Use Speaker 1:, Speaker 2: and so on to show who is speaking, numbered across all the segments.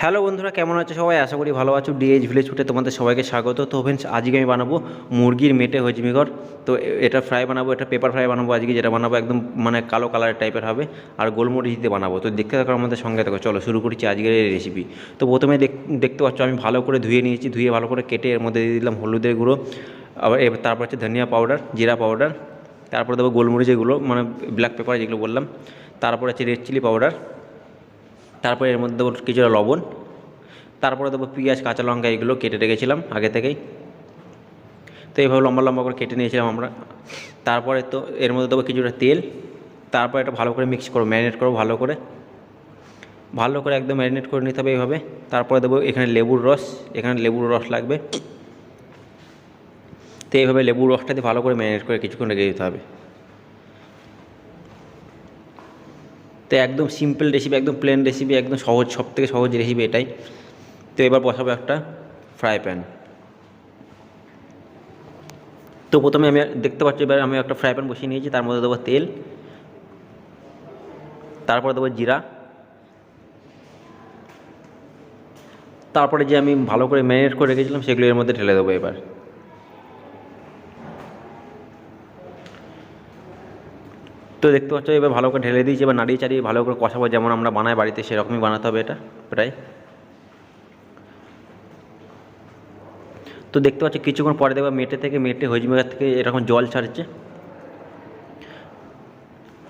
Speaker 1: Hello বন্ধুরা, কেমন আছো সবাই? আশা করি ভালো আছো। ডিএইচ ভিলেজ ফুটে তোমাদের সবাইকে স্বাগত। তো ফ্রেন্ডস আজকে আমি বানাবো মুরগির মেটে হজমিগর তো এটা ফ্রাই বানাবো, এটা পেপার ফ্রাই বানাবো। আজকে যেটা বানাবো একদম মানে কালো কালারের টাইপের হবে। আর গোলমরিচ দিয়ে বানাবো। তো দেখতে থাকো আমাদের সঙ্গে। থাকো চলো শুরু করছি আজকের এই রেসিপি তো প্রথমে দেখ- দেখতে পাচ্ছ আমি ভালো করে ধুয়ে নিয়েছি। ধুয়ে ভালো করে কেটে এর মধ্যে দিয়ে দিলাম হলুদের গুঁড়ো। আবার তারপর হচ্ছে ধনিয়া পাউডার জিরা পাউডার তারপর দেবো গোলমরিচ এগুলো মানে ব্ল্যাক পেপার যেগুলো বললাম। তারপর আছে রেড চিলি পাউডার তারপরে এর মধ্যে দেবো কিছুটা লবণ, তারপরে দেবো পেঁয়াজ, কাঁচা লঙ্কা, এগুলো কেটে রেখেছিলাম আগে থেকেই। তো এইভাবে লম্বা লম্বা করে কেটে নিয়েছিলাম আমরা। তারপরে তো এর মধ্যে দেবো কিছুটা তেল, তারপর এটা ভালো করে মিক্স করো ম্যারিনেট করো ভালো করে। ভালো করে একদম ম্যারিনেট করে নিতে হবে এইভাবে তারপরে দেবো এখানে লেবুর রস, এখানে লেবুর রস লাগবে। তো এইভাবে লেবুর রসটা দিয়ে ভালো করে ম্যারিনেট করে কিছুক্ষণ রেখে দিতে হবে। তো একদম সিম্পল রেসিপি একদম প্লেন রেসিপি একদম সহজ সব থেকে সহজ রেসিপি এটাই। তো এবার বসাবো একটা ফ্রাই প্যান তো প্রথমে আমি দেখতে পাচ্ছি এবার আমি একটা ফ্রাই প্যান বসিয়ে নিয়েছি, তার মধ্যে দেবো তেল, তারপরে দেবো জিরা, তারপরে যে আমি ভালো করে ম্যারিনেট করে রেখেছিলাম সেগুলো এর মধ্যে ঢেলে দেবো এবার। তো দেখতে পাচ্ছ এবার ভালো করে ঢেলে দিয়েছি, এবার নাড়িয়ে চাড়িয়ে ভালো করে কষাবো, যেমন আমরা বানাই বাড়িতে সেরকমই বানাতে হবে এটা, প্রায়। তো দেখতে পাচ্ছ কিছুক্ষণ পরে দেখবে মেটে থেকে, মেটে হজমেগার থেকে এরকম জল ছাড়ছে।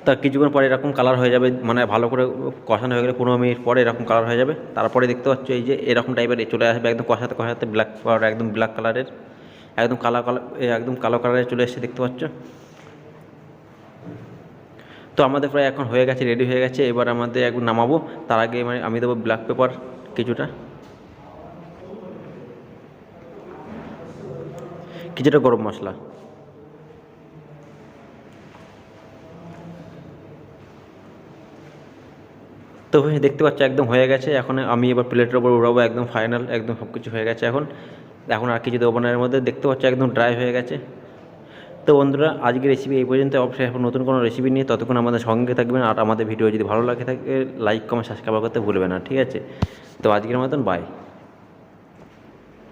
Speaker 1: তা কিছুক্ষণ পরে এরকম কালার হয়ে যাবে মানে ভালো করে কষানো হয়ে গেলে পনেরো মিনিট পরে এরকম কালার হয়ে যাবে। তারপরে দেখতে পাচ্ছ এই যে এরকম টাইপের চলে আসবে, একদম কষাতে কষাতে ব্ল্যাক পাউডার একদম ব্ল্যাক কালারের একদম কালো কালার একদম কালো কালারের চলে এসেছে, দেখতে পাচ্ছ। তো আমাদের প্রায় এখন হয়ে গেছে রেডি হয়ে গেছে। এবার আমাদের একবার নামাবো। তার আগে মানে আমি দেবো ব্ল্যাক পেপার কিছুটা। কিছুটা গরম মশলা। তো দেখতে পাচ্ছ একদম হয়ে গেছে। এখন আমি এবার প্লেটের ওপর উড়াবো, একদম ফাইনাল একদম সব কিছু হয়ে গেছে এখন। এখন আর কিছু দেবো না এর মধ্যে। দেখতে পাচ্ছ একদম ড্রাই হয়ে গেছে। তো বন্ধুরা, আজকের রেসিপি এই পর্যন্ত। অবশ্যই এখন নতুন কোনো রেসিপি নিয়ে ততক্ষণ আমাদের সঙ্গে থাকবেন। আর আমাদের ভিডিও যদি ভালো লাগে থাকে লাইক কমেন্ট সাবস্ক্রাইব করতে ভুলবে না, ঠিক আছে? তো আজকের মতন বাই